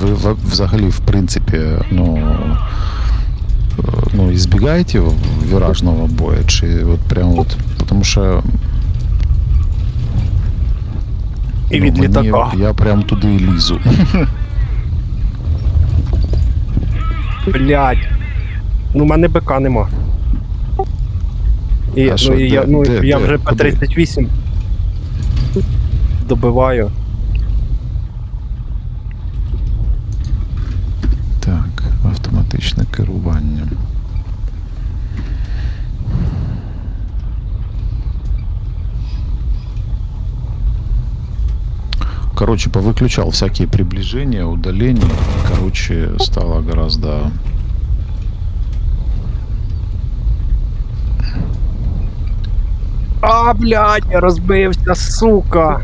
ви взагалі, в принципі, ну, ну, избегаете виражного боя, чи от прям от, тому що І ну, від мені- літака. я прям туди і лізу. Блять. Ну, в мене БК нема. І, А ну, що, і я, ну, де- я де? вже по 38 добиваю. Автоматичне керування. Короче, повыключал всякие приближения, удаления. Короче, стало гораздо... А, блядь, я розбився, сука.